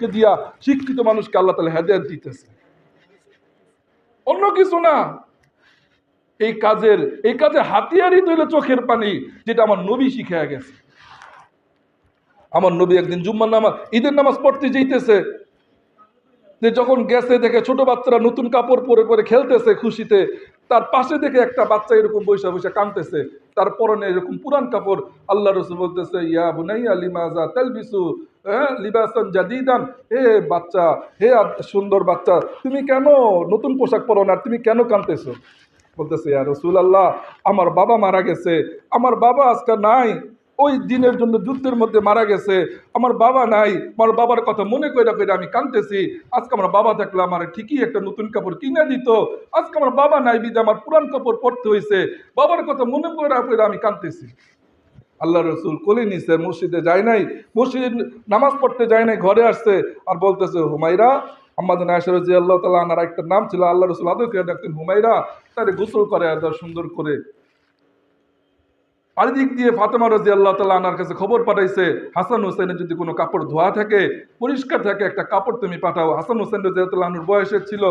মানুষকে দিয়া শিক্ষিত মানুষকে আল্লাহ তালা হেদায়ত দিতেছে। অন্য কিছু না। এই কাজের, এই কাজে হাতিয়ারই তৈল চোখের পানি, যেটা আমার নবী শিখে গেছে। আমার নবী একদিন জুম্মার নামাজ, ঈদের নামাজ পড়তে যেতেছে যে যখন গেছে, দেখে ছোট বাচ্চারা নতুন কাপড় পরে পরে খেলতেছে খুশিতে। তার পাশে দেখে একটা বাচ্চা এরকম বৈশা বৈশা কাঁদতেছে। তার পরনে এরকম পুরান কাপড় আল্লাহ রসুল বলতেছে, ইয়া বুনাইয়া, লিমাজা তেলবিসু হ্যাঁ লিবাসন জাদিদান, হে বাচ্চা, হে সুন্দর বাচ্চা, তুমি কেন নতুন পোশাক পরো না তুমি কেন কাঁদতেছো? বলতেছে, ইয়া রসুল আল্লাহ আমার বাবা মারা গেছে, আমার বাবা আজকে নাই ওই দিনের জন্য যুদ্ধের মধ্যে মারা গেছে। আমার বাবা নাই, আমার বাবার কথা মনে কইরা কইরা আমি কাঁদতেছি। আজকে আমার বাবা থাকলে আমার ঠিকই একটা নতুন কাপড় কিনে দিত। আজকে আমার বাবা নাই, বিদে আমার পুরান কাপড় পরতে হয়েছে বাবার কথা মনে কইরা কইরা আমি কাঁদতেছি। আল্লাহ রসুল কোলে নিছে, মসজিদে যায় নাই। মসজিদ নামাজ পড়তে যায় নাই, ঘরে আসছে আর বলতেছে হুমাইরা আমাদের নায়সর যে আল্লাহ তালা আনার একটা নাম ছিল আল্লাহ রসুল আদরকে ডাকতেন হুমাইরা তারে গোসল করে আর সুন্দর করে চারিদিক দিয়ে ফাতেমা রাজি আল্লাহ তালা আনার কাছে খবর পাঠাইছে, হাসান হোসেনের যদি কোনো কাপড় ধোয়া থাকে, পরিষ্কার থাকে, একটা কাপড় তুমি পাঠাও। হাসান হোসেন রাজি আল্লাহ বয়সের ছিল।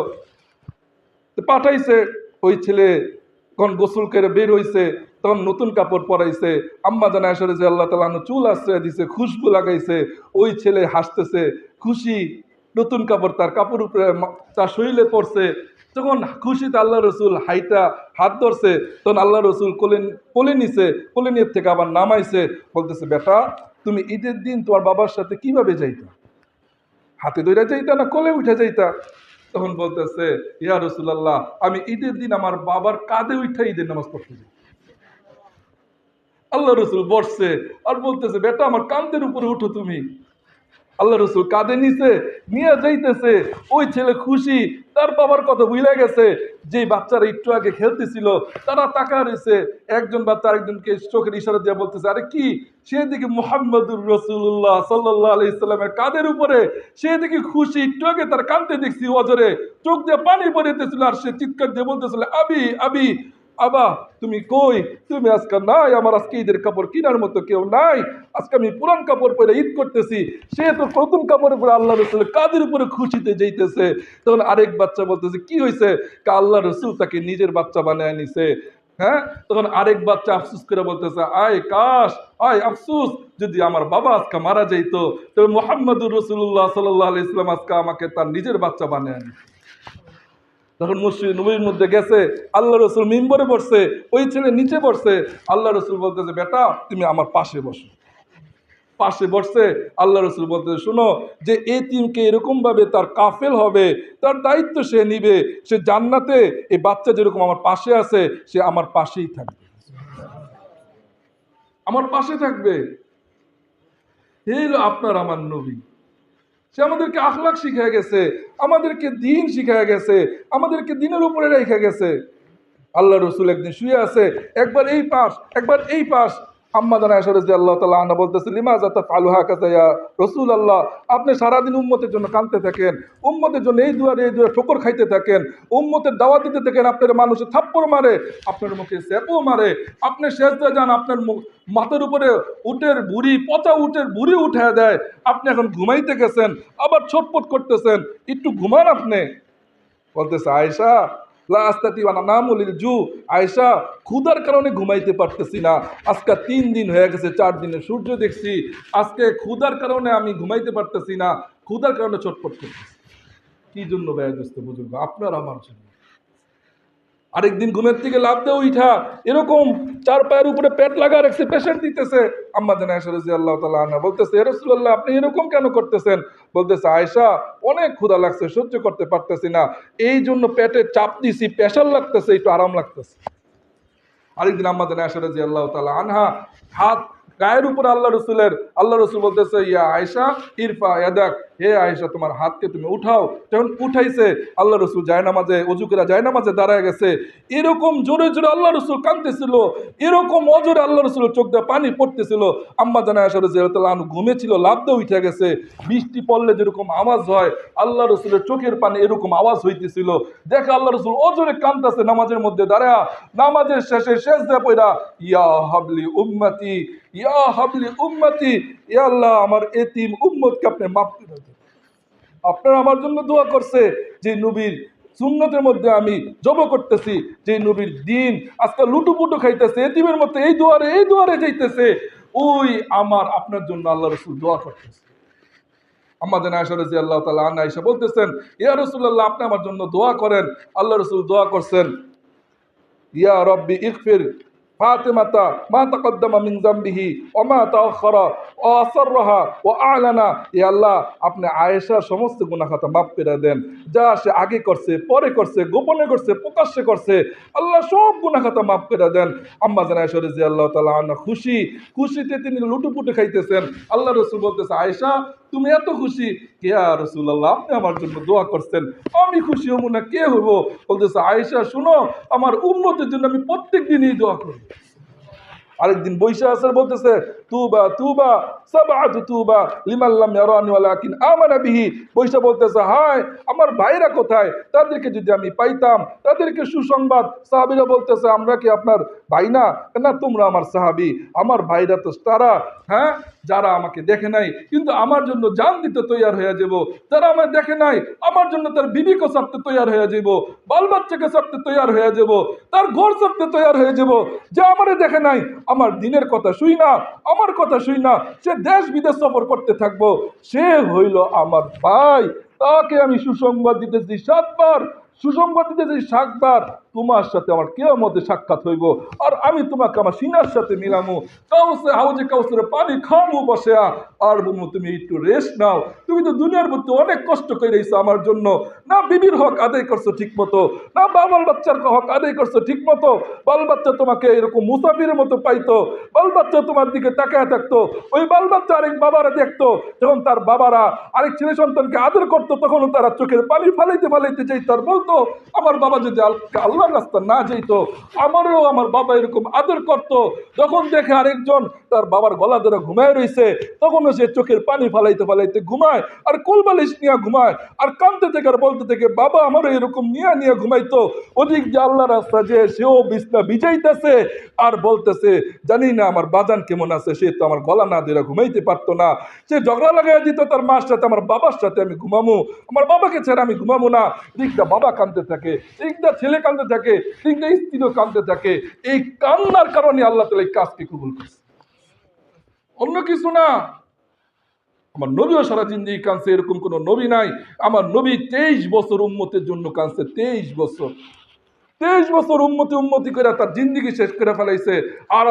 পাঠাইছে, ওই ছেলে যখন গোসল করে বের হইছে, তখন নতুন কাপড় পরাইছে। আম্মা জানা আসলে যে আল্লাহ তালা চুল আশ্রয় দিছে, খুশবু লাগাইছে। ওই ছেলে হাসতেছে, খুশি, নতুন কাপড় তার কাপড় উপরে তার শরীরে পড়ছে যখন খুশিতে আল্লাহ রসুল হাইটা হাত ধরছে, তখন আল্লাহ রসুল কোলে কোলে নিছে, কোলে নিয়ে থেকে আবার নামাইছে, বলতেছে, বেটা, তুমি ঈদের দিন তোমার বাবার সাথে কীভাবে যাইতা? হাতে ধরে যাইতা না কোলে উঠে যাইতা? তখন বলতেছে, ইয়া রসুলাল্লাহ, আমি ঈদের দিন আমার বাবার কাঁধে উঠে ঈদের নামাজ পড়তে যাই। আল্লাহ রসুল বসছে আর বলতেছে, বেটা, আমার কান্দের উপরে উঠো তুমি। আল্লাহ রসুল কাঁধে নিছে নিয়ে যাইতেছে। ওই ছেলে খুশি, তার বাবার কথা ভুলে গেছে। যে বাচ্চারা একটু আগে খেলতেছিল, তারা তাকা রয়েছে। একজন বাচ্চা আরেকজনকে চোখের ইশারা দিয়ে বলতেছে, আরে কি? সেদিকে মোহাম্মদুর রসুল্লাহ সাল্লাহ আলি ইসলামের কাঁধের উপরে সেদিকে খুশি, একটু আগে তার কাঁদতে দেখছি অজরে, চোখ দিয়ে পানি পড়িতেছিল আর সে চিৎকার দিয়ে বলতেছিল, আবি আবি আবা, তুমি কই? তুমি আজকে নাই আমার আজকে ঈদের কাপড় কেনার মতো কেউ নাই। আজকে আমি পুরান কাপড় পরে ঈদ করতেছি। সে তো নতুন কাপড় পরে আল্লাহ রসুল কাদের উপরে খুশিতে যাইতেছে? তখন আরেক বাচ্চা বলতেছে, কি হয়েছে কা আল্লাহ রসুল তাকে নিজের বাচ্চা বানায় নিছে। হ্যাঁ? তখন আরেক বাচ্চা আফসুস করে বলতেছে, আয় কাশ, আয় আফসুস, যদি আমার বাবা আজকে মারা যাইতো, তবে মোহাম্মদুর রসুল্লাহ সাল্লাহ আলি ইসলাম আজকে আমাকে তার নিজের বাচ্চা বানিয়ে নিছে তখন মসজিদ নবীর মধ্যে গেছে, আল্লাহ রসুল মিম্বরে বসছে, ওই ছেলে নিচে বসছে, আল্লাহ রসুল বলতেছে, বেটা, তুমি আমার পাশে বসো। পাশে বসছে, আল্লাহ রসুল বলতেছে, শোনো, যে এই টিমকে এরকমভাবে তার কাফেল হবে, তার দায়িত্ব সে নিবে, সে জান্নাতে এই বাচ্চা যেরকম আমার পাশে আছে, সে আমার পাশেই থাকবে। আমার পাশে থাকবে। এই আপনার আমার নবী। সে আমাদেরকে আখলাক শিখে গেছে, আমাদেরকে দিন শিখে গেছে, আমাদেরকে দিনের উপরে রেখে গেছে। আল্লাহ রসুল একদিন শুয়ে আছে, একবার এই পাশ, একবার এই পাশ আম্মা জানা আল্লাহ তালা বলতেছে রসুল আল্লাহ আপনি সারাদিন উম্মতের জন্য কাঁদতে থাকেন, উম্মতের জন্য এই দুয়ারে এই দুয়ারে ঠোকর খাইতে থাকেন, উম্মতের দাওয়া দিতে থাকেন, আপনার মানুষে থাপ্পড় মারে, আপনার মুখে স্যাপও মারে, আপনি শেষদা যান, আপনার মুখ মাথার উপরে উটের বুড়ি পচা উটের বুড়ি উঠে দেয়, আপনি এখন ঘুমাইতে গেছেন, আবার ছটপট করতেছেন, একটু ঘুমান আপনি। বলতেছে আয়সা লাস্তাতি নামুলিল জু। আয়সা ক্ষুধার কারণে ঘুমাইতে পারতেছি না। আজকে তিন দিন হয়ে গেছে, চার দিনে সূর্য দেখছি। আজকে ক্ষুধার কারণে আমি ঘুমাইতে পারতেছি না। ক্ষুধার কারণে চটপট করতেছি। কি জন্য ব্যয় দোস্ত বুঝুন আপনার আমার জন্য। আরেকদিন ঘুমের থেকে লাভ দেয় উঠা এরকম চার পায়ের উপরে পেট লাগা রাখছে পেশেন্ট দিতেছে। আম্মা আয়সা রাজি আল্লাহ তালা আনা বলতেছে রসুল্লাহ আপনি এরকম কেন করতেছেন? বলতেছে আয়সা অনেক ক্ষুদা লাগছে, সহ্য করতে পারতেছি না। এই জন্য পেটে চাপ দিছি প্রেশার লাগতেছে, একটু আরাম লাগতেছে। আরেকদিন আম্মা আয়সা রাজি আল্লাহ তালা আনহা হাত গায়ের উপর আল্লাহ রসুলের, আল্লাহ রসুল বলতেছে, ইয়া আয়সা ইরফা ইয়াদাক হে আয়সা তোমার হাতকে তুমি উঠাও। যখন উঠাইছে, আল্লাহ রসুল যায় নামাজে অজুকেরা যায় নামাজে দাঁড়ায় গেছে। এরকম জোরে জোরে আল্লাহ রসুল কাঁদতেছিল। এরকম অজোরে আল্লাহ রসুল চোখ দিয়ে পানি পড়তেছিল। আম্মা জানা আয়সা আনহু ঘুমেছিল লাভ দিয়ে উঠে গেছে। বৃষ্টি পড়লে যেরকম আওয়াজ হয়, আল্লাহ রসুলের চোখের পানি এরকম আওয়াজ হইতেছিল। দেখে আল্লাহ রসুল অজোরে কাঁদতেছে, নামাজের মধ্যে দাঁড়া নামাজের শেষে শেষ দেয় পয়রা ইয়া হাবলি উম্মতি ইয়া হাবলি উম্মতি ইয়া আল্লাহ, আমার এতিম উম্মতকে আপনি মাফ করে দেন। আপনারা আমার জন্য দোয়া করছে, যে নবীর সুন্নতের মধ্যে আমি জব করতেছি, যে নবীর দিন আজকাল লুটুপুটু খাইতেছে, এতিমের মধ্যে এই দুয়ারে এই দুয়ারে যাইতেছে, ওই আমার, আপনার জন্য আল্লাহ রসুল দোয়া করতেছে। আমাদের আয়সা রাজি আল্লাহ তালা আন্না আয়সা বলতেছেন, ইয়া রসুল্লাহ আপনি আমার জন্য দোয়া করেন, আল্লাহ রসুল দোয়া করছেন, ইয়া রব্বি ইগফির মা তাকদ্দামা মিন জামবিহি ওয়া মা তাআখারা ওয়া আসররাহা ওয়া আ'লানা। ইয়া আল্লাহ, আপনি আয়েশার সমস্ত গুনাহ খাতা মাফ করে দেন। যা সে আগে করছে, পরে করছে, গোপনে করছে, প্রকাশ্যে করছে, আল্লাহ সব গুনাহ খাতা মাফ করে দেন। আম্মা জান রাদিয়াল্লাহু তাআলা আনহা খুশি, খুশিতে তিনি লুটুপুটু খাইতেছেন। আল্লাহ রাসূল বলতেছে, আয়েশা তুমি এত খুশি? কে রসুল্লাহ আপনি আমার জন্য দোয়া করছেন। আমি খুশি হব না কে হব? বলতেছে, আয়েশা, শুনো, আমার উন্নতির জন্য আমি প্রত্যেক দিনই দোয়া করি আরেকদিন বৈশা আসার বলতেছে, তুবা তুবা সাবাতু তুবা লিমাল্লাম বিহি। বৈশা বলতেছে, হায়, আমার ভাইরা কোথায়? তাদেরকে যদি আমি পাইতাম, তাদেরকে সুসংবাদ। সাহাবীরা বলতেছে, আমরা কি আপনার ভাই না? না, তোমরা আমার সাহাবী। আমার ভাইরা তো তারা হ্যাঁ? যারা আমাকে দেখে নাই, কিন্তু আমার জন্য জান দিতে তৈয়ার হয়ে যাব। যারা আমায় দেখে নাই, আমার জন্য তার বিবিকে ছাড়তে তৈয়ার হয়ে যাব। বাল বাচ্চাকে ছাড়তে তৈয়ার হয়ে যাব। তার ঘর ছাড়তে তৈয়ার হয়ে যাব। যে আমারে দেখে নাই, আমার দিনের কথা শুই না, আমার কথা শুই না, সে দেশ বিদেশ সফর করতে থাকব। সে হইল আমার ভাই। তাকে আমি সুসংবাদ দিতেছি সাতবার, সুসংবাদ দিতেছি সাতবার। তোমার সাথে আমার কেউ মধ্যে সাক্ষাৎ হইব। আর আমি তোমাকে আমার সিনার সাথে মিলামু। কাউসে হাউজে, কাউসের পানি খামু বসে আর বলব তুমি একটু রেস্ট নাও। তুমি তো দুনিয়ার মধ্যে অনেক কষ্ট করে রয়েছো আমার জন্য। না বিবির হক আদায় করছ ঠিক মতো না বাবার বাচ্চার হক আদায় করছ ঠিক মতো বাল বাচ্চা তোমাকে এরকম মুসাফিরের মতো পাইতো। বাল বাচ্চা তোমার দিকে তাকায় থাকতো। ওই বাল বাচ্চা আরেক বাবারা দেখতো। যখন তার বাবারা আরেক ছেলে সন্তানকে আদর করতো, তখনও তারা চোখের পানি ফালাইতে ফালাইতে যাইতো আর বলতো, আমার বাবা যদি আল- আল্লাহর রাস্তা না যাইতো, আমারও আমার বাবা এরকম আদর করতো। যখন দেখে আরেকজন তার বাবার গলা ধরে ঘুমায় রইছে তখনও সে চোখের পানি ফালাইতে ফালাইতে ঘুমায় আর কোলবালিশ নিয়ে ঘুমায় আর কানতে থেকে আর বলতে থেকে, বাবা, আমারও এরকম নিয়ে নিয়ে ঘুমাইতো। ওদিক যে আল্লাহ রাস্তা যে সেও বিছনা ভিজাইতেছে আর বলতেছে, জানি না আমার বাজান কেমন আছে, সে তো আমার গলা না দিয়ে ঘুমাইতে পারতো না। সে ঝগড়া লাগাই দিত, তার মার সাথে, আমার বাবার সাথে আমি ঘুমামু। আমার বাবাকে ছেড়ে আমি ঘুমাবো না। দিকটা বাবা কানতে থাকে দিকটা ছেলে কানতে থাকে তিনটা স্ত্রীও কানতে থাকে এই কান্নার কারণে আল্লাহ তালা এই কাজকে কবুল করছে। অন্য কিছু না। আমার নবীও সারা জিন্দি কানছে এরকম কোনো নবী নাই। আমার নবী তেইশ বছর উম্মতের জন্য কানছে তেইশ বছর। তেইশ বছর উন্মতি উন্মতি করে তার জিন্দিগি শেষ করে ফেলাইছে। আর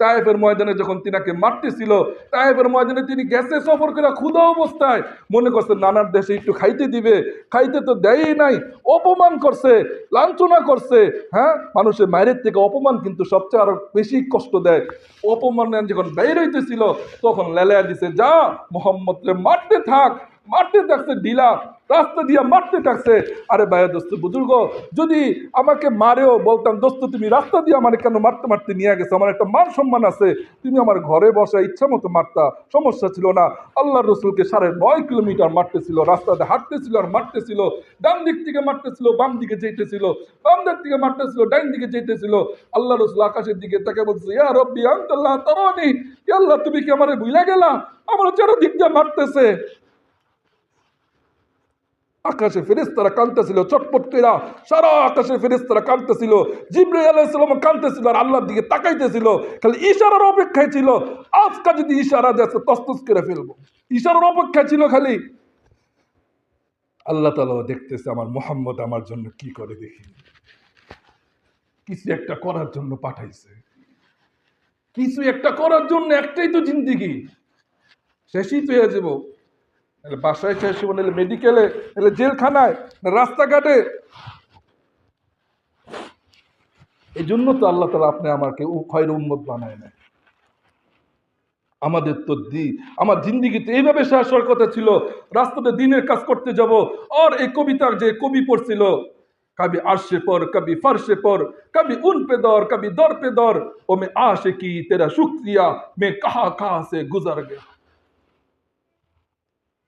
তায়েফের ময়দানে যখন তিনাকে মারতেছিল, তায়েফের ময়দানে তিনি গেছে সফর করে ক্ষুধা অবস্থায়। মনে করছে, নানার দেশে একটু খাইতে দিবে। খাইতে তো দেয়ই নাই। অপমান করছে, লাঞ্ছনা করছে। হ্যাঁ? মানুষের মায়ের থেকে অপমান কিন্তু সবচেয়ে আরও বেশি কষ্ট দেয়। অপমান যখন বের হইতেছিল, তখন লেলায়া দিছে, যা মোহাম্মদ মারতে থাক, মারতে থাকছে ঢিলা রাস্তা দিয়ে মারতে থাকছে। আরে ভাইয়া দোস্ত, বুজুর্গ, যদি আমাকে মারেও বলতাম, দোস্ত, তুমি রাস্তা দিয়ে আমার কেন মারতে মারতে নিয়ে গেছো? আমার একটা মান সম্মান আছে। তুমি আমার ঘরে বসা ইচ্ছা মতো মারতা, সমস্যা ছিল না। আল্লাহ রসুলকে সাড়ে নয় কিলোমিটার মারতেছিল রাস্তাতে হাঁটতেছিল আর মারতেছিল। ডান দিক থেকে মারতেছিল, বাম দিকে যেতেছিল। বাম দিক থেকে মারতেছিল, ডাইন দিকে যেতেছিল। আল্লাহ রসুল আকাশের দিকে তাকে বলছে ইয়া রব্বি আন্তাল্লাহ আল্লাহ, তুমি কি আমার ভুলে গেলা? আমার চারো দিক দিয়ে মারতেছে। আকাশে ফেরেস্তারা কাঁদতেছিল, চটপট কইরা সারা আকাশে ফেরেস্তারা কাঁদতেছিল, জিব্রাইল আলাইহিসসালাম কাঁদতেছিল আর আল্লাহর দিকে তাকাইতেছিল, খালি ইশারার অপেক্ষায় ছিল। আজকা যদি ইশারা দেয় তস্তস করে ফেলব। ইশারার অপেক্ষায় ছিল খালি। আল্লাহ তালাও দেখতেছে আমার মোহাম্মদ আমার জন্য কি করে দেখি। কিছু একটা করার জন্য পাঠাইছে। কিছু একটা করার জন্য একটাই তো জিন্দিগি। শেষই তো হয়ে যাব। নাহলে বাসায় শেষ বলে মেডিকেলে নাহলে জেলখানায়, না রাস্তাঘাটে? এই জন্য তো আল্লাহ তালা আপনি আমাকে খয়ের উন্মত বানায় নেয় আমাদের তো দি আমার জিন্দিগিতে এইভাবে শেষ হওয়ার কথা ছিল। রাস্তাতে দিনের কাজ করতে যাব, আর এই কবিতার যে কবি পড়ছিল, কবি আর্শে পর, কবি ফার্শে পর, কবি উন পে দর, কবি দর পে দর ও মে আশে কি তেরা শুক্রিয়া, মে কাহা কাহা সে গুজার গেয়া।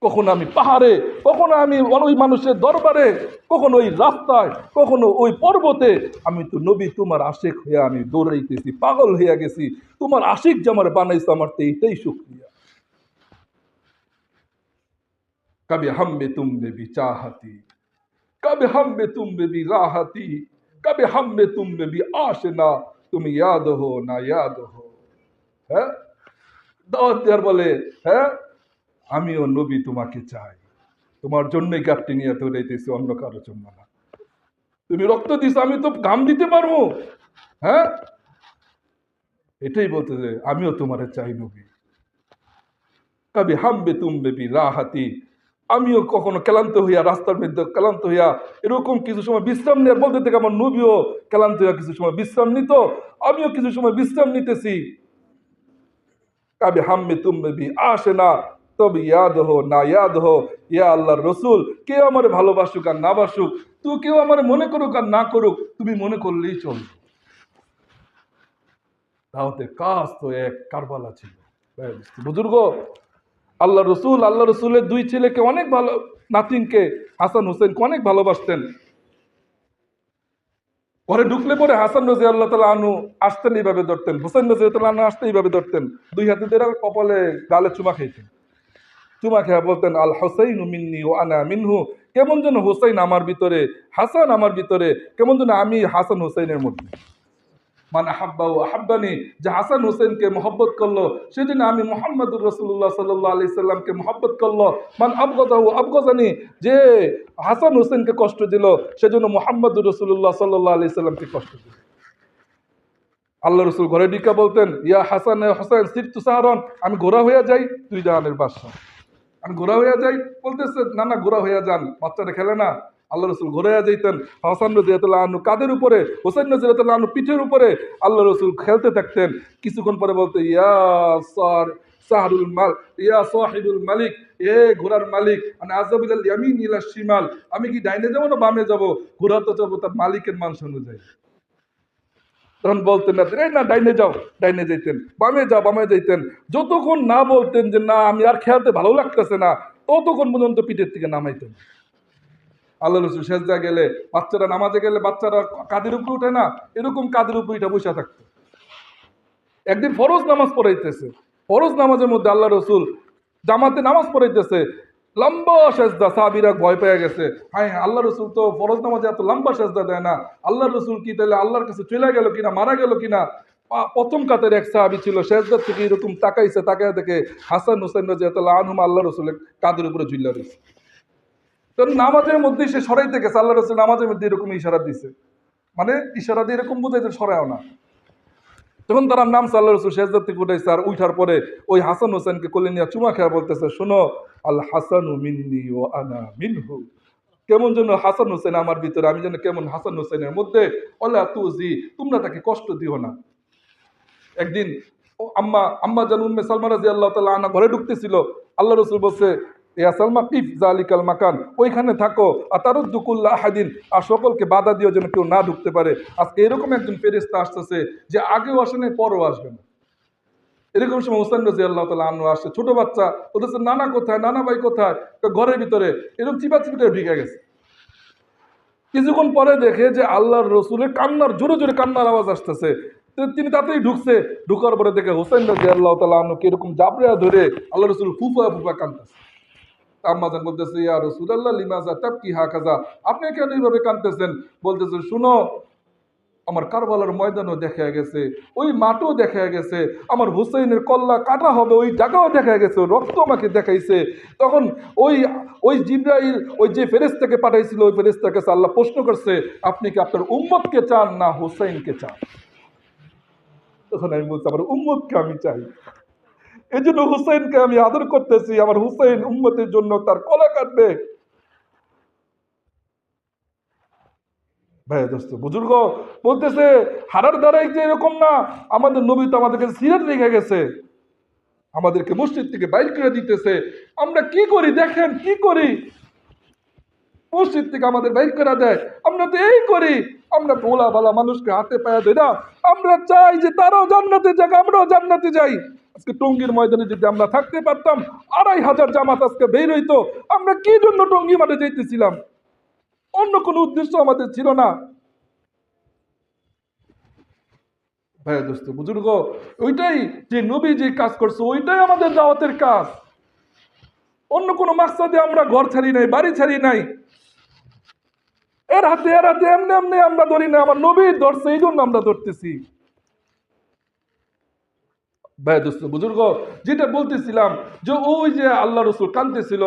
কখনো আমি পাহাড়ে, কখনো আমি ওই মানুষের দরবারে, কখনো ওই রাস্তায়, কখনো ওই পর্বতে। আমি তো নবী, তোমার আশেক হয়ে আমি দৌড়াইতেছি, পাগল হইয়া গেছি। তোমার আশিক যে আমার বানাইছো, আমার তো এইটাই সুক্রিয়া। কবে হামবে তুম বেবি চাহাতি, কবে হামবে তুম বেবি রাহাতি, কবে হামবে তুম বেবি আসে না তুমি ইয়াদ হো না ইয়াদ হো হ্যাঁ? দাওয়াত দেওয়ার বলে হ্যাঁ? আমিও নবী তোমাকে চাই। তোমার জন্যই গাপটি নিয়ে তৈরিতেছি অন্য কারও জন্য না। তুমি রক্ত দিস, আমি তো ঘাম দিতে পারব। হ্যাঁ? এটাই বলতে যে আমিও তোমার চাই নবী। কবি হামবে তুমবে বি রাহাতি। আমিও কখনো ক্লান্ত হইয়া, রাস্তার মধ্যে ক্লান্ত হইয়া এরকম কিছু সময় বিশ্রাম নেওয়ার বলতে থেকে আমার নবীও ক্লান্ত হইয়া কিছু সময় বিশ্রাম নিত, আমিও কিছু সময় বিশ্রাম নিতেছি। কবি হামবে তুমবে বি আসে না তবে ইয়াদ হো না ইয়াদ হো ইয়া আল্লাহর রসুল, কেউ আমার ভালোবাসুক আর না বাসুক, তু কেউ আমার মনে করুক আর না করুক, তুমি মনে করলেই চল তাহলে কাজ তো এক কারবালা ছিল। বুজুর্গ, আল্লাহ রসুল, আল্লাহ রসুলের দুই ছেলেকে অনেক ভালো, নাতিনকে হাসান হোসেনকে অনেক ভালোবাসতেন। ঘরে ঢুকলে পরে হাসান রাজি আল্লাহ তালা আনু আসতেন এইভাবে ধরতেন হোসেন রাজি আনু আসতে এইভাবে ধরতেন। দুই হাতে ধরে কপালে গালে চুমা খাইতেন। খেয়া বলতেন, আল হোসাইন মিন্নি ও আনা মিনহু। কেমন যেন হোসাইন আমার ভিতরে, হাসান আমার ভিতরে, কেমন যেন আমি হাসান হোসেনের মধ্যে। মানে হাব্বা ও আহাব্বানি, যে হাসান হোসেনকে মোহব্বত করল সেজন্য আমি মোহাম্মদুর রসুল্লাহ সাল্লাহ আলি সাল্লামকে মোহব্বত করল। মান আবগদা ও আবগজানি, যে হাসান হোসেনকে কষ্ট দিল, সেজন্য মোহাম্মদুর রসুল্লাহ সাল্লাহ আলি সাল্লামকে কষ্ট দিল। আল্লাহ রসুল ঘরে ডিকা বলতেন, ইয়া হাসান হোসেন সিট তু সাহারন, আমি ঘোরা হইয়া যাই, তুই জাহানের বাদশাহ। আমি ঘোরা হইয়া যাই বলতেছে, না না ঘোরা হইয়া যান বাচ্চারা খেলে না। আল্লাহ রসুল ঘোরা হইয়া যাইতেন। হাসান নজিয়াতুল্লাহ আনু কাদের উপরে, হোসেন নজিয়াতুল্লাহ আনু পিঠের উপরে আল্লাহ রসুল খেলতে থাকতেন। কিছুক্ষণ পরে বলতে, ইয়া সর, সাহারুল মাল, ইয়া সাহিবুল মালিক, এ ঘোড়ার মালিক মানে আজাবুল ইয়ামিন ইলা শিমাল, আমি কি ডাইনে যাব না বামে যাব? ঘোড়া তো যাব তার মালিকের মানুষ অনুযায়ী। তখন বলতেন না এই না, ডাইনে যাও, ডাইনে যাইতেন, বামে যাও, বামে যাইতেন। যতক্ষণ না বলতেন যে, না, আমি আর খেলতে ভালো লাগতেছে না, ততক্ষণ পর্যন্ত পিঠের থেকে নামাইতেন। আল্লাহ রসুল শেষ সেজদা গেলে, বাচ্চারা নামাজে গেলে বাচ্চারা কাদের উপরে উঠে না, এরকম কাদের উপরে এটা বসে থাকতো। একদিন ফরজ নামাজ পড়াইতেছে। ফরজ নামাজের মধ্যে আল্লাহ রসুল জামাতে নামাজ পড়াইতেছে। লম্বা সেজদা, সাহাবিরা ভয় পেয়ে গেছে। হ্যাঁ আল্লাহ রসুল তো ফরজ নামাজে এত লম্বা সেজদা দেয় না। আল্লাহ রসুল কি তাহলে আল্লাহর কাছে চলে গেল কিনা, মারা গেল কিনা? প্রথম কাতের এক সাহাবি ছিল, সেজদার থেকে এরকম তাকাইছে, তাকায় দেখে হাসান হোসেন রাজিয়া আনহুম আল্লাহ রসুলের কাদের উপরে ঝুল্লা রয়েছে। তো নামাজের মধ্যে সে সরাইতে গেছে, আল্লাহ রসুল নামাজের মধ্যে এরকম ইশারা দিছে। মানে ইশারা দিয়ে এরকম বোঝাইছে সরাও না। তখন তারা নাম সাল্লাহ রসুল শেষদার থেকে উঠেছে আর উঠার পরে ওই হাসান হোসেনকে কোলে নিয়ে চুমা খেয়া বলতেছে, শোনো, আল হাসানু মিন্নি ও আনা মিনহু। কেমন যেন হাসান হোসেন আমার ভিতরে, আমি যেন কেমন হাসান হোসেনের মধ্যে, অলা তুজি, তোমরা তাকে কষ্ট দিও না। একদিন আম্মা আম্মা জান উম্মে সালমা রাজি আল্লাহ তালা আনা ঘরে ঢুকতেছিল। আল্লাহ রসুল বলছে ইয়া সালমা, কিফ জালিকাল মাকান, ওইখানে থাকো। আর তারুদ্দুকুল্লাহ আহাদিন, আর সকলকে বাধা দিও যেন কেউ না ঢুকতে পারে। আজকে এরকম একজন ফেরিস্তা আসতেছে যে আগেও আসে নাই, পরও আসবে না। এরকম সময় হোসেন রাজি আল্লাহ তালা আনু আসছে, ছোট বাচ্চা ওদের নানা কোথায়? নানা ভাই কোথায়? ঘরের ভিতরে এরকম চিপা চিপিটা ঢুকে গেছে। কিছুক্ষণ পরে দেখে যে আল্লাহর রসুলের কান্নার, জোরে জোরে কান্নার আওয়াজ আসতেছে। তিনি তাতেই ঢুকছে। ঢুকার পরে দেখে হোসেন রাজি আল্লাহ তালা আনুকে এরকম জাবড়া ধরে আল্লাহ রসুল ফুফা ফুফা কান্দতেছে আম্মাজান বলতেছে, ইয়া রসুল আল্লাহ লিমাজা তাপ হা আপনি কেন এইভাবে কান্দতেছেন বলতেছে, শুনো, আমার কারবালার ময়দানও দেখা গেছে, ওই মাঠও দেখা গেছে, আমার হুসাইনের কল্লা কাটা হবে, ওই জায়গাও দেখা গেছে রক্ত আমাকে দেখাইছে। তখন ওই ওই জিব্রাইল, ওই যে ফেরেস্তাকে পাঠাইছিল, ওই ফেরেস্তাকে আল্লাহ প্রশ্ন করছে, আপনি কি আপনার উম্মতকে চান না হুসাইনকে চান? তখন আমি বলছি, আমার উম্মতকে আমি চাই। এই জন্য হুসেনকে আমি আদর করতেছি, আমার হুসেন উম্মতের জন্য তার কলা কাটবে। ভাই, দোস্ত, বুজুর্গ বলতেছে, হারার দ্বারাই যে এরকম না, আমাদের নবী তো আমাদেরকে সিরাত রেখে গেছে। আমাদেরকে মসজিদ থেকে বাইর করে দিতেছে। আমরা কি করি? দেখেন, কি করি? মসজিদ থেকে আমাদের বাইর করা দেয়। আমরা তো এই করি, আমরা ভোলা ভালা মানুষকে হাতে পায়ে ধরে না। আমরা চাই যে তারাও জান্নাতে যাক, আমরাও জান্নাতে যাই। আজকে টঙ্গির ময়দানে যদি আমরা থাকতে পারতাম, আড়াই হাজার জামাত আজকে বের হইতো। আমরা কি জন্য টঙ্গি মাঠে যাইতেছিলাম? অন্য কোনো উদ্দেশ্য আমাদের ছিল না। ভাইয়া দোস্ত বুজুর্গ ওইটাই যে নবী যে কাজ করছে, ওইটাই আমাদের দাওয়াতের কাজ। অন্য কোনো মাকসাদে আমরা ঘর ছাড়ি নাই, বাড়ি ছাড়ি নাই। এর হাতে এর হাতে এমনি এমনি আমরা ধরি না, আমার নবীর ধরছে এই জন্য আমরা ধরতেছি। ভাই দোস্ত বুজুর্গ, যেটা বলতেছিলাম যে ওই যে আল্লাহ রসুল কানতেছিল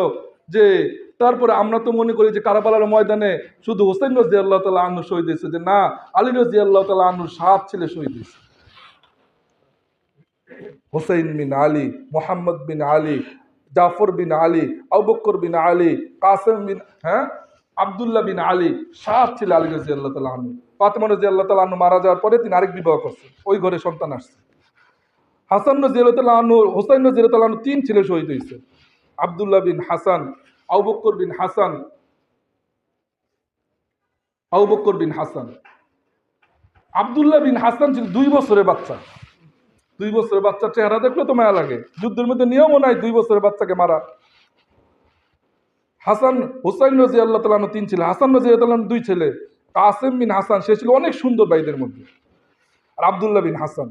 যে তারপরে আমরা তো মনে করি যে কারাবালার ময়দানে শুধু হোসেন রাজি আল্লাহ তালা আনু শহীদ হয়েছে, যে না, আলী রাজি আল্লাহ তালা আনুর সাত ছেলে শহীদ হয়েছে। Hussain bin Ali, Muhammad bin Ali, Jafar bin Ali, Abu Bakr bin Ali, Qasim bin হ্যাঁ আবদুল্লাহ বিন আলী, সাত ছিল আলী রাজি আল্লাহ তালা আনু ফাতেমা রাজি আল্লাহ তালা আনু মারা যাওয়ার পরে তিনি আরেক বিবাহ করছেন, ওই ঘরে সন্তান আসছে। হাসান নজিরতাল্লাহ হোসাইন নজিরতাল্লাহ আনু তিন ছেলে শহীদ হয়েছে। Abdullah bin Hasan Abu Bakr bin Hasan Abu Bakr bin Hasan. Abdullah bin Hasan ছিল দুই বছরের বাচ্চা। দুই বছরের বাচ্চার চেহারা দেখলে তো মায়া লাগে। যুদ্ধের মধ্যে নিয়মও নাই, দুই বছরের বাচ্চাকে মারা। হাসান, হুসাইন নজি আল্লাহ তালানো তিন ছেলে, হাসান নজি দুই ছেলে। কাসেম বিন হাসান, সে ছিল অনেক সুন্দর ভাইদের মধ্যে। আর আবদুল্লাহ বিন হাসান।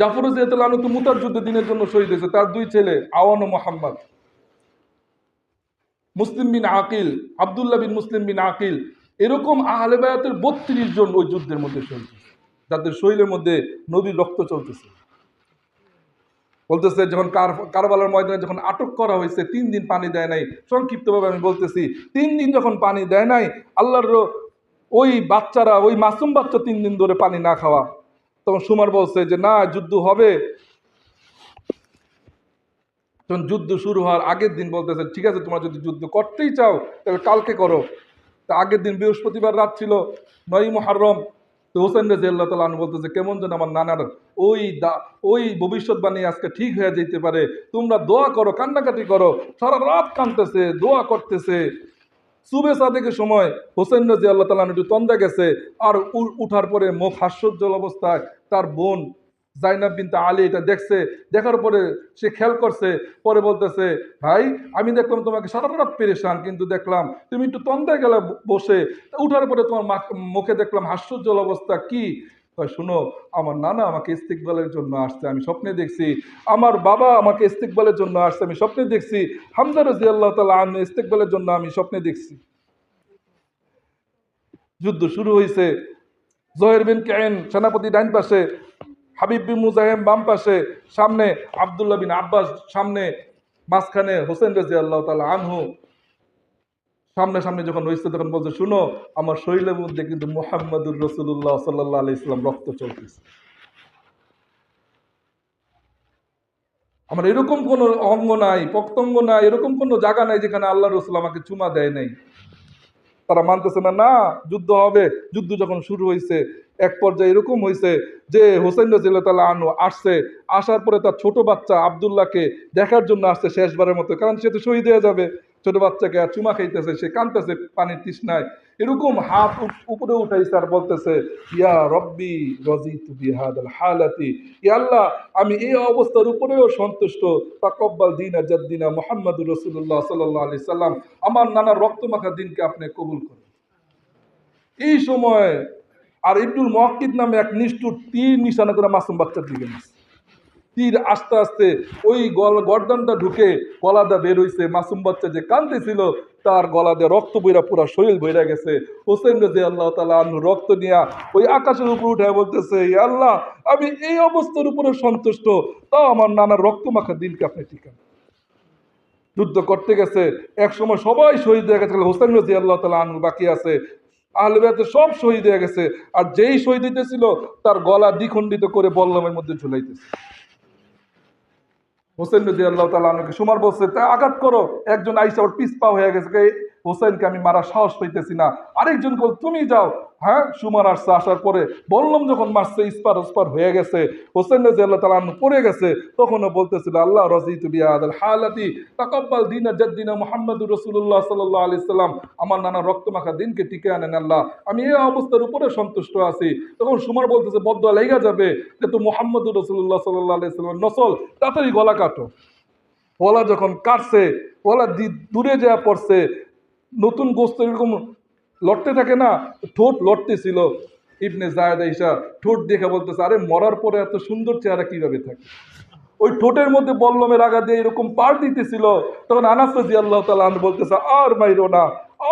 জাফর তো মুতার যুদ্ধে দিনের জন্য শহীদ হয়েছে। তার দুই ছেলে, আওয়ান ও মোহাম্মদ। মুসলিম বিন আকিল, আবদুল্লাহ বিন মুসলিম বিন আকিল, এরকম আহলে বায়াতের বত্রিশ জন ওই যুদ্ধের মধ্যে শহীদ যাদের শরীরের মধ্যে নদীর রক্ত চলতেছে। বলতেছে, যখন কার কারবালার ময়দানে যখন আটক করা হয়েছে, তিন দিন পানি দেয় নাই। সংক্ষিপ্তভাবে আমি বলতেছি, তিন দিন যখন পানি দেয় নাই, আল্লাহর ওই বাচ্চারা, ওই মাসুম বাচ্চা তিন দিন ধরে পানি না খাওয়া। তখন সুমার বলছে যে, না, যুদ্ধ হবে। তখন যুদ্ধ শুরু হওয়ার আগের দিন বলতেছে, ঠিক আছে, তোমরা যদি যুদ্ধ করতেই চাও, তাহলে কালকে করো। তা আগের দিন বৃহস্পতিবার রাত ছিল নয় মহারম তো হোসেন রাজি আল্লাহ তালা বলতেছে, কেমন যেন আমার নানার ওই দা, ওই ভবিষ্যৎবাণী আজকে ঠিক হয়ে যেতে পারে। তোমরা দোয়া করো, কান্নাকাটি করো। সারা রাত কানতেছে দোয়া করতেছে। সুবে সাদেকের সময় হোসেন রাজি আল্লাহ তালা একটু তন্দা গেছে আর উঠার পরে মুখ হাস্যজ্জ্বল অবস্থায় তার বোন জাইনাব বিনতে আলী এটা দেখছে, দেখার পরে সে খেয়াল করছে, পরে বলতেছে, ভাই, আমি দেখলাম তোমাকে সারা রাত পেরেশান, কিন্তু দেখলাম তুমি একটু তন্দায় গেলে বসে উঠার পরে তোমার মুখে দেখলাম হাস্যজ্জ্বল অবস্থা, কি? কয়, শুনো আমার নানা আমাকে ইস্তিকবালের জন্য আসছে আমি স্বপ্নে দেখছি। আমার বাবা আমাকে ইস্তিকবালের জন্য আসছে আমি স্বপ্নে দেখছি। হামজা রাজি আল্লাহ তালা আমি ইস্তিকবালের জন্য আমি স্বপ্নে দেখছি। যুদ্ধ শুরু হয়েছে জহের বিন কেন সেনাপতি ডাইন পাশে হাবিব বিন মুজাহিম বাম পাশে সামনে আবদুল্লাহ বিন আব্বাস সামনে মাঝখানে হোসেন রাজি আল্লাহ তালা আনহু। সামনে সামনে যখন হয়েছে তখন বলছে, শুনো, আমার শরীরের মধ্যে কিন্তু মোহাম্মদুর রসুল্লাহ সাল্লাহ আলি ইসলাম রক্ত চলতেছে। আমার এরকম কোনো অঙ্গ নাই প্রত্যঙ্গ নাই, এরকম কোনো জায়গা নাই যেখানে আল্লাহ রসুল আমাকে চুমা দেয় নাই। তারা মানতেছে না না, যুদ্ধ হবে। যুদ্ধ যখন শুরু হয়েছে এক পর্যায়ে এরকম হয়েছে যে হোসেন রাজিল্লা আনু আসছে, আসার পরে তার ছোট বাচ্চা আবদুল্লাহকে দেখার জন্য আসছে শেষবারের মতো, কারণ সে তো শহীদ হয়ে যাবে। ছোট বাচ্চাকে চুমা খাইতেছে, সে কানতেছে, পানির তৃষ্ণায়। এরকম হাত উপরে উঠাইছে আর বলতেছে, ইয়া রব্বি রজি তুবি হাদাল হালাতি। ইয়া আল্লাহ, আমি এই অবস্থার উপরেও সন্তুষ্ট। তাকব্বাল দিনা জাদ্দিনা মোহাম্মদুর রসুল্লাহ সাল্লাহ আলি সাল্লাম। আমার নানা রক্তমাখা দিনকে আপনি কবুল করুন। এই সময় আর ইবনুল মহাক্কিদ নামে এক নিষ্ঠুর তীর নিশানা করে মাসুম বাচ্চার দিকে মারছে। তীর আস্তে আস্তে ওই গল গর্দানটা ঢুকে গলাদা বের হইছে। মাসুম বাচ্চা যে কান্দতেছিল তার গলা দিয়ে রক্ত বইরা পুরা শরীর বইরা গেছে। হোসেন রাজি আল্লাহ তালা আনু রক্ত নিয়া ওই আকাশের উপর উঠে বলতেছে "ইয়া আল্লাহ, আমি এই অবস্থার উপরে সন্তুষ্ট। তাও আমার নানা রক্ত মাখা দিনকে আপনি ঠিকান? যুদ্ধ করতে গেছে। এক সময় সবাই শহীদ হয়ে গেছে। হোসেন রাজি আল্লাহ তালা আনু বাকি আছে। আহলে বেতে সব শহীদ হয়ে গেছে। আর যেই শহীদ হইতেছিল, তার গলা দ্বিখণ্ডিত করে বল্লমের মধ্যে ঝুলাইতেছে। হোসেন রদি আল্লাহ তালা আনুকে সুমার বলছে, তা আঘাত করো। একজন আইসা ওর পিস পা হয়ে গেছে হোসেনকে আমি মারা সাহস পাইতেছি না। আরেকজন বল, তুমি যাও। হ্যাঁ সুমার আসছে, আসার পরে বললাম, যখন মারছে ইস্পার উস্পার হয়ে গেছে, হোসেন রাজি আল্লাহ তালা পড়ে গেছে। তখনও বলতেছিল, আল্লাহ রাজি তুবি আদাল হালাতি, তাকব্বাল দিনা জাদ্দিনা মোহাম্মদুর রসুল্লাহ সাল্লাহ আলি সাল্লাম, আমার নানা রক্তমাখা দিনকে টিকে আনেন আল্লাহ, আমি এই অবস্থার উপরে সন্তুষ্ট আছি। তখন সুমার বলতেছে বদ্ধ লেগা যাবে কিন্তু মোহাম্মদুর রসুল্লাহ সাল্লাহ আলি সাল্লাম নসল, তাড়াতাড়ি গলা কাটো। গলা যখন কাটছে, গলা দূরে যাওয়া পড়ছে নতুন গোস্ত এরকম লড়তে থাকে না, ঠোঁট লড়তেছিল। ইবনে জায়দা ইসা ঠোঁট দেখে বলতেছে, আরে মরার পরে এত সুন্দর চেহারা কীভাবে থাকে? ওই ঠোঁটের মধ্যে বল্লমের আগা দিয়ে এরকম পার দিতেছিল। তখন আনাস আল্লাহ তালা বলতেছে, আর মাইরো না,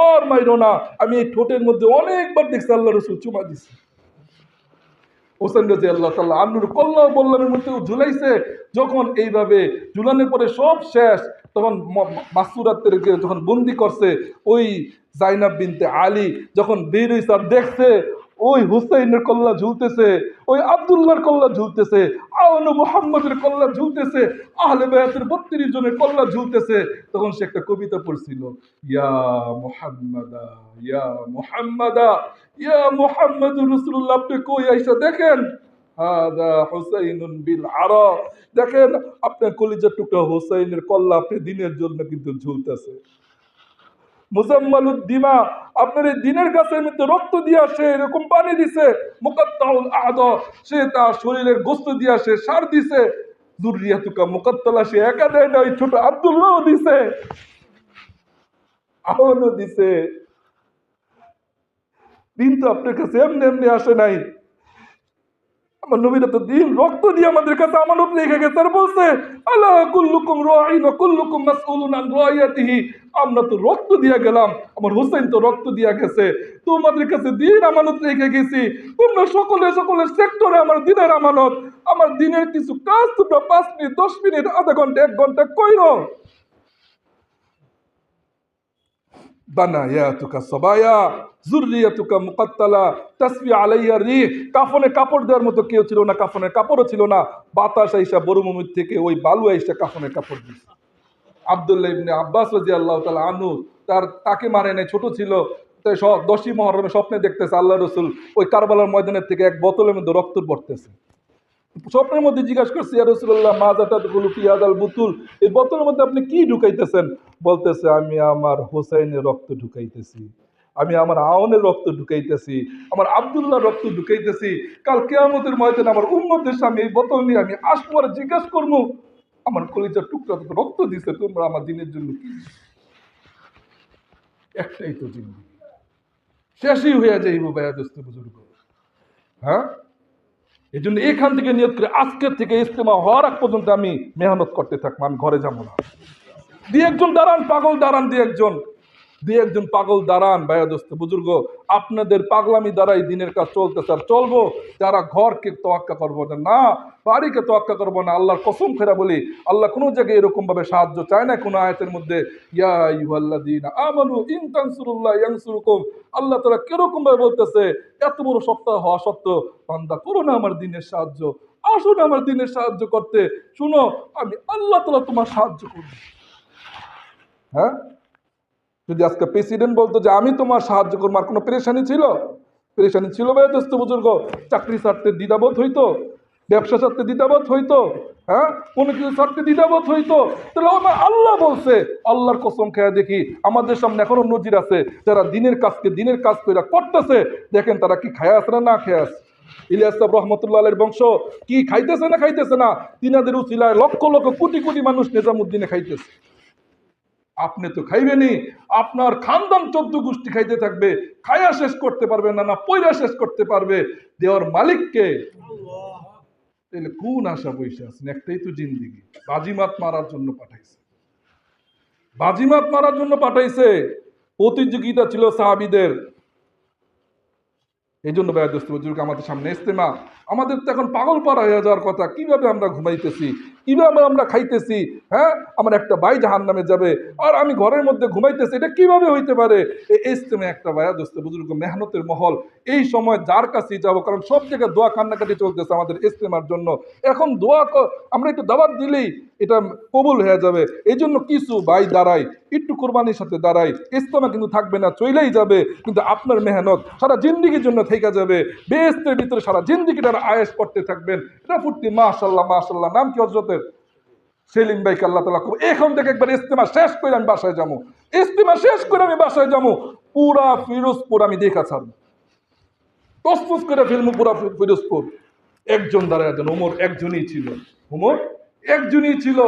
আর মাইরো না, আমি এই ঠোঁটের মধ্যে অনেকবার দেখছি আল্লাহ রসুল চুমা দিছি। হোসেন রাজি আল্লাহ তাল্লাহ আন্নুর কল্লা বল্লমের মধ্যে ঝুলাইছে যখন এইভাবে ঝুলানোর পরে সব শেষ, তখন মাসুরাতকে যখন বন্দি করছে, ওই জাইনাব বিনতে আলী যখন বের হয়েছে দেখছে ওই হুসাইনের কল্লা ঝুলতেছে, ওই আবদুল্লাহর কল্লা ঝুলতেছে আওয়ানু মোহাম্মদের কল্লা ঝুলতেছে, আহলে বায়াতের বত্রিশ জনের কল্লা ঝুলতেছে। তখন সে একটা কবিতা পড়ছিল, ইয়া মোহাম্মদা ইয়া মোহাম্মদা, ইয়া মোহাম্মদ রসুল্লাহ আপনি কই আইসা দেখেন? দেখেন, আপনার কলিজার টুকরা হুসাইনের কল্লা আপনি দিনের জন্য কিন্তু ঝুলতেছে। মুজাম্মালুদ দিমা আপনার এই দিনের গাছের মধ্যে রক্ত দিয়া সে এরকম পানি দিছে, মুকাত্তাউল আদ, সে তার শরীরের গোস্ত দিয়া সে সার দিছে। জুরিয়াতুকা মুকাত্তালা সে একা দেয় না, ওই ছোট আব্দুল্লাহ দিছে। আহনও দিছে। দিন তো আপনার কাছে এমনি এমনি আসে নাই। আমার নবীরা তো দিন রক্ত দিয়ে আমাদের কাছে আমানত রেখে গেছে আর বলছে আল্লাহ কুল্লুকুম রাইন কুল্লুকুম মাসউলুন আন রাইয়াতিহি। আমরা তো রক্ত দিয়ে গেলাম, আমার হোসেন তো রক্ত দিয়া গেছে। তোমাদের কাছে দিন আমানত রেখে গেছি। তোমরা সকলে সকলের সেক্টরে আমার দিনের আমানত, আমার দিনের কিছু কাজ তোমরা পাঁচ মিনিট, দশ মিনিট, আধা ঘণ্টা, এক ঘণ্টা কইরো। কাপড় ছিল না বাতাস আইসা থেকে ওই বালু আইসা কাফনের কাপড় আল্লাহ তালা আনু তার তাকে নাই, ছোট ছিল। তাই দশই মহরমে স্বপ্নে দেখতেছে আল্লাহ রসুল। ওই কারবালার ময়দানের থেকে এক বোতলের মধ্যে রক্ত পড়তেছে। স্বপ্নের মধ্যে জিজ্ঞাসা করছি, ইয়া রসুল্লাহগুলো পিয়াদ আল বুতুল? এই বোতলের মধ্যে আপনি কি ঢুকাইতেছেন? বলতেছে, আমি আমার হোসাইনের রক্ত ঢুকাইতেছি। আমি আমার আওনের রক্ত ঢুকাইতেছি। আমার আবদুল্লাহ রক্ত ঢুকাইতেছি। কাল কেয়ামতের ময়দানে আমার উন্মতের সামনে এই বোতল নিয়ে আমি আসব আর জিজ্ঞাসা করব। আমার কলিজার টুকরা রক্ত দিছে, তোমরা আমার দিনের জন্য কি একটাই তো জিন্দি শেষই হয়ে যাইব ভাইয়া দোস্ত বুজুর্গ। হ্যাঁ? এই জন্য এখান থেকে নিয়োগ করে আজকের থেকে ইস্তেমা হওয়ার আগ পর্যন্ত আমি মেহনত করতে থাকব, আমি ঘরে যাব না। দিয়ে একজন দাঁড়ান, পাগল দাঁড়ান দিয়ে একজন। দুই একজন পাগল দাঁড়ান, ভাইয়া দোস্ত, বুজুর্গ, আপনাদের পাগলামি দ্বারাই দিনের কাজ চলতেছে আর চলবো। যারা ঘরকে তোয়াক্কা করব না না, বাড়িকে তোয়াক্কা করব না, আল্লাহর কসম ফেরা বলি, আল্লাহ কোনো জায়গায় এরকম ভাবে সাহায্য চায় না, কোনো আয়াতের মধ্যে আল্লাহ তাআলা কীরকম ভাবে বলতেছে, এত বড় সপ্তাহ হওয়া সত্ত্বেও, বান্দা, করো না আমার দিনের সাহায্য আসুন আমার দিনের সাহায্য করতে, শুনো, আমি আল্লাহ তাআলা তোমার সাহায্য করব। হ্যাঁ? যদি আজকে প্রেসিডেন্ট বলতো যে আমি তোমার সাহায্য করব, আর কোনো পেরেশানি ছিল? পেরেশানি ছিল ভাই দোস্ত বুজুর্গ, চাকরি ছাড়তে দ্বিধাবোধ হইতো, ব্যবসা ছাড়তে দ্বিধাবোধ হইতো হ্যাঁ? কোনো কিছু ছাড়তে দ্বিধাবোধ হইতো। তাহলে আমার আল্লাহ বলছে, আল্লাহর কসম খেয়া দেখি, আমাদের সামনে এখনও নজির আছে, যারা দিনের কাজকে দিনের কাজ করে করতেছে, দেখেন তারা কি খায় আছে না না খেয়ে আছে? ইলিয়াস সাহেব রহমতুল্লাহ আলের বংশ কি খাইতেছে না খাইতেছে না, তিনাদের উচিলায় লক্ষ লক্ষ কোটি কোটি মানুষ নিজামুদ্দিনে খাইতেছে। আপনি তো খাইবেনই। আপনার খানদান চোদ্দ গোষ্ঠী খাইতে থাকবে। খায়া শেষ করতে পারবে না না পয়লা শেষ করতে পারবে। দেওয়ার মালিককে। তাহলে কোন আশা বসে আছেন? একটাই তো জিন্দিগি। বাজিমাত মারার জন্য পাঠাইছে। বাজিমাত মারার জন্য পাঠাইছে। প্রতিযোগিতা ছিল সাহাবিদের। এই জন্য ভাইয়া দোস্ত আমাদের সামনে ইস্তেমা আমাদের তো এখন পাগল পাড়া হয়ে যাওয়ার কথা। কীভাবে আমরা ঘুমাইতেছি? কীভাবে আমরা খাইতেছি? হ্যাঁ? আমার একটা ভাই জাহান নামে যাবে। আর আমি ঘরের মধ্যে ঘুমাইতেছি, এটা কীভাবে হইতে পারে? এই ইস্তেমা একটা ভাইয়া দোস্ত, বুজুর্গ, মেহনতের মহল। এই সময় যার কাছেই যাব, কারণ সব জায়গায় দোয়া কান্নাকাটি চলতেছে আমাদের ইস্তেমার জন্য। এখন দোয়া আমরা একটু দাবাত দিলেই এটা কবুল হয়ে যাবে। এই জন্য কিছু ভাই দাঁড়াই, একটু কোরবানির সাথে দাঁড়াই। ইস্তেমা কিন্তু থাকবে না চলেই যাবে। কিন্তু আপনার মেহনত সারা জিন্দিগির জন্য থেকে যাবে। বেস্তের ভিতরে সারা জিন্দিগিটার আয়েস করতে থাকবেন। এটা ফুর্তি মাশাল্লাহ মাশাল্লাহ নাম কি হজরতের সেলিম ভাইকে আল্লাহ তালা খুব এখন থেকে একবার ইস্তেমা শেষ করে আমি বাসায় যাব। ইস্তেমা শেষ করে আমি বাসায় যাব। পুরা ফিরোজপুর আমি দেখা ছাড়বো। তসফুস করে ফেলব পুরা ফিরোজপুর। একজন দ্বারা একজন ওমর একজনই ছিল। ওমর একজনই ছিল।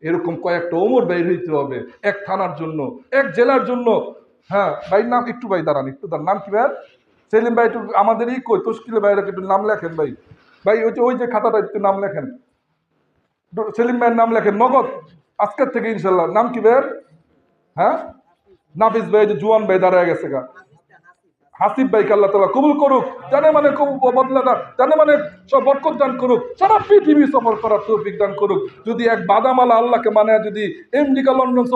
এরকম কয়েকটা ওমর বের হইতে হবে। এক থানার জন্য, এক জেলার জন্য। হ্যাঁ ভাইয়ের নাম একটু ভাই দাঁড়ান, একটু দাঁড়ান। নাম কি ভাই সেলিম ভাই একটু আমাদেরই কই? তস্কিলে ভাইরা একটু নাম লেখেন ভাই। ভাই, ওই যে ওই যে খাতাটা একটু নাম লেখেন। সেলিম ভাইয়ের নাম লেখেন। নগদ? আজকের থেকে ইনশাল্লাহ। নাম কি ভাইয়ের? হ্যাঁ? নাফিস ভাই যে জুয়ান ভাই দাঁড়ায় গেছে গা। হাসিফ ভাইকে আল্লাহ তালা কবুল করুক। জানে মানে কবুল বদলা দান জানে মানে সব বরকত দান করুক। সারা পৃথিবী সফর করার তৌফিক দান করুক। যদি এক বাদামালা আল্লাহকে মানে যদি এমডিকা লন্ডন